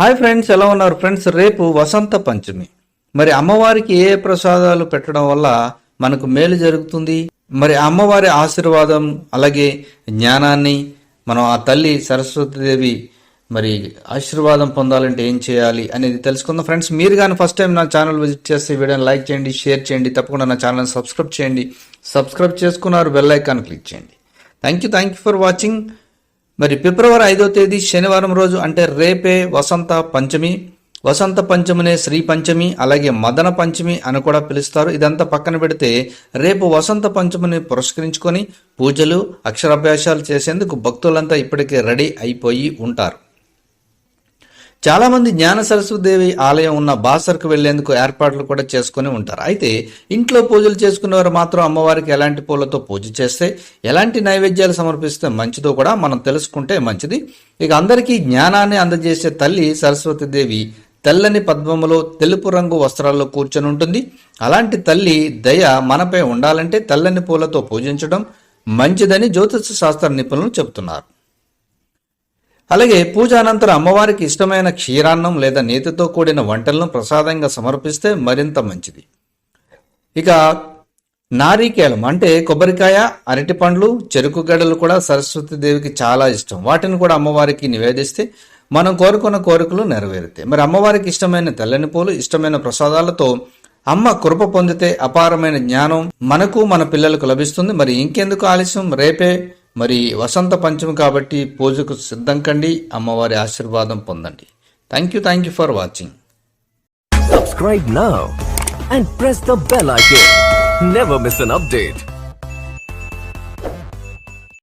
Hi friends ఎలా ఉన్నారు? Friends రేపు వసంత పంచమి. మరి అమ్మవారికి ఏ ప్రసాదాలు పెట్టడం వల్ల మనకు మేలు జరుగుతుంది? మరి అమ్మవారి ఆశీర్వాదం అలాగే జ్ఞానాన్ని మనం ఆ తల్లి సరస్వతీదేవి మరి ఆశీర్వాదం పొందాలంటే ఏం చేయాలి అనేది తెలుసుకుందాం. ఫ్రెండ్స్ మీరు కానీ ఫస్ట్ టైం నా ఛానల్ విజిట్ చేస్తే వీడియోని లైక్ చేయండి షేర్ చేయండి తప్పకుండా నా ఛానల్ని సబ్స్క్రైబ్ చేయండి. సబ్స్క్రైబ్ చేసుకున్నారు బెల్ ఐకాన్ క్లిక్ చేయండి. Thank you thank you for watching మరి ఫిబ్రవరి ఐదో తేదీ శనివారం రోజు అంటే రేపే వసంత పంచమి. వసంత పంచమినే శ్రీ పంచమి అలాగే మదన పంచమి అని కూడా పిలుస్తారు. ఇదంతా పక్కన పెడితే రేపు వసంత పంచమిని పురస్కరించుకొని పూజలు అక్షరాభ్యాసాలు చేసేందుకు భక్తులంతా ఇప్పటికే రెడీ అయిపోయి ఉంటారు. చాలా మంది జ్ఞాన సరస్వదేవి ఆలయం ఉన్న బాసర్కు వెళ్ళేందుకు ఏర్పాట్లు కూడా చేసుకుని ఉంటారు. అయితే ఇంట్లో పూజలు చేసుకునేవారు మాత్రం అమ్మవారికి ఎలాంటి పూలతో పూజ చేస్తే ఎలాంటి నైవేద్యాలు సమర్పిస్తే మంచిదో కూడా మనం తెలుసుకుంటే మంచిది. ఇక అందరికీ జ్ఞానాన్ని అందజేసే తల్లి సరస్వతీదేవి తెల్లని పద్మములో తెలుపు రంగు వస్త్రాల్లో కూర్చొని ఉంటుంది. అలాంటి తల్లి దయ మనపై ఉండాలంటే తెల్లని పూలతో పూజించడం మంచిదని జ్యోతిష శాస్త్ర నిపుణులు చెబుతున్నారు. అలాగే పూజ అనంతరం అమ్మవారికి ఇష్టమైన క్షీరాన్నం లేదా నేతితో కూడిన వంటలను ప్రసాదంగా సమర్పిస్తే మరింత మంచిది. ఇక నారీకేళం అంటే కొబ్బరికాయ అరటి పండ్లు చెరుకు గడలు కూడా సరస్వతి దేవికి చాలా ఇష్టం. వాటిని కూడా అమ్మవారికి నివేదిస్తే మనం కోరుకున్న కోరికలు నెరవేరుతాయి. మరి అమ్మవారికి ఇష్టమైన తెల్లని పూలు ఇష్టమైన ప్రసాదాలతో అమ్మ కృప పొందితే అపారమైన జ్ఞానం మనకు మన పిల్లలకు లభిస్తుంది. మరి ఇంకెందుకు ఆలస్యం? రేపే మరి వసంత పంచమి కాబట్టి పూజకు సిద్ధం కండి అమ్మవారి ఆశీర్వాదం పొందండి thank you thank you for watching subscribe now and press the bell icon never miss an update